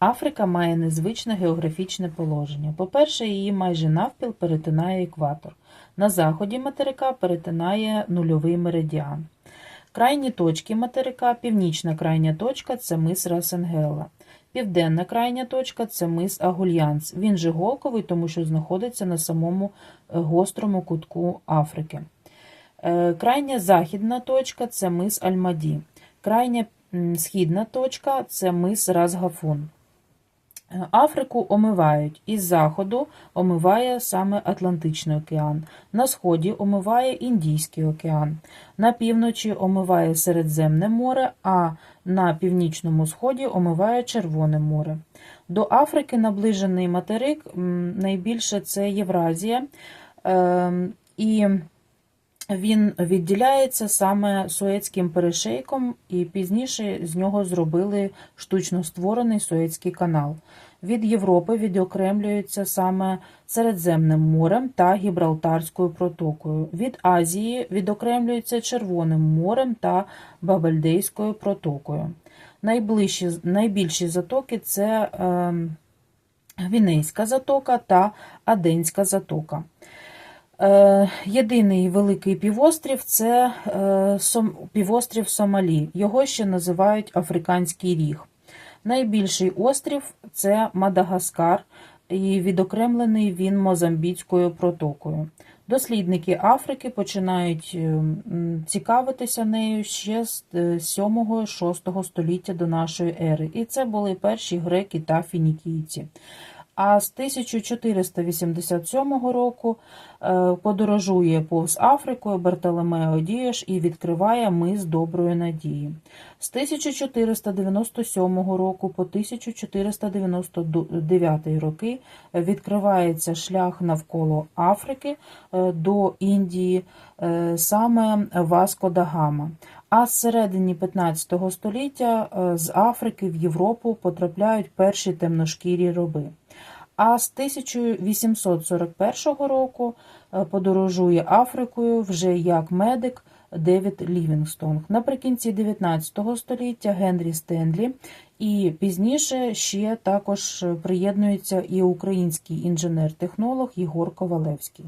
Африка має незвичне географічне положення. По-перше, її майже навпіл перетинає екватор. На заході материка перетинає нульовий меридіан. Крайні точки материка, північна крайня точка це мис Расенгела. Південна крайня точка це мис Агульянс. Він же голковий, тому що знаходиться на самому е, гострому кутку Африки. Е, Крайня західна точка це мис Альмаді. Крайня східна точка це мис Разгафун. Африку омивають із заходу омиває саме Атлантичний океан, на сході омиває Індійський океан, на півночі омиває Середземне море, а на північному сході омиває Червоне море. До Африки наближений материк найбільше це Євразія, Ем, і він відділяється саме Суецьким перешейком, і пізніше з нього зробили штучно створений Суецький канал. Від Європи відокремлюється саме Середземним морем та Гібралтарською протокою. Від Азії відокремлюється Червоним морем та Бабельдейською протокою. Найближчі, найбільші затоки це е, Гвінейська затока та Аденська затока. Е, Єдиний великий півострів це е, півострів Сомалі. Його ще називають Африканський ріг. Найбільший острів це Мадагаскар, і відокремлений він Мозамбійською протокою. Дослідники Африки починають е, цікавитися нею ще з 7-6 століття до нашої ери. І це були перші греки та фінікійці. А з 1487 року е, подорожує повз Африкою Бартоломео Дієш і відкриває мис Доброї Надії. З 1497 року по 1499 роки відкривається шлях навколо Африки е, до Індії, е, саме Васко да Гама. А з середини 15 століття з Африки в Європу потрапляють перші темношкірі роби. А з 1841 року е, подорожує Африкою вже як медик Девід Лівінгстон. Наприкінці 19 століття Генрі Стенлі і пізніше ще також приєднується і український інженер-технолог Єгор Ковалевський.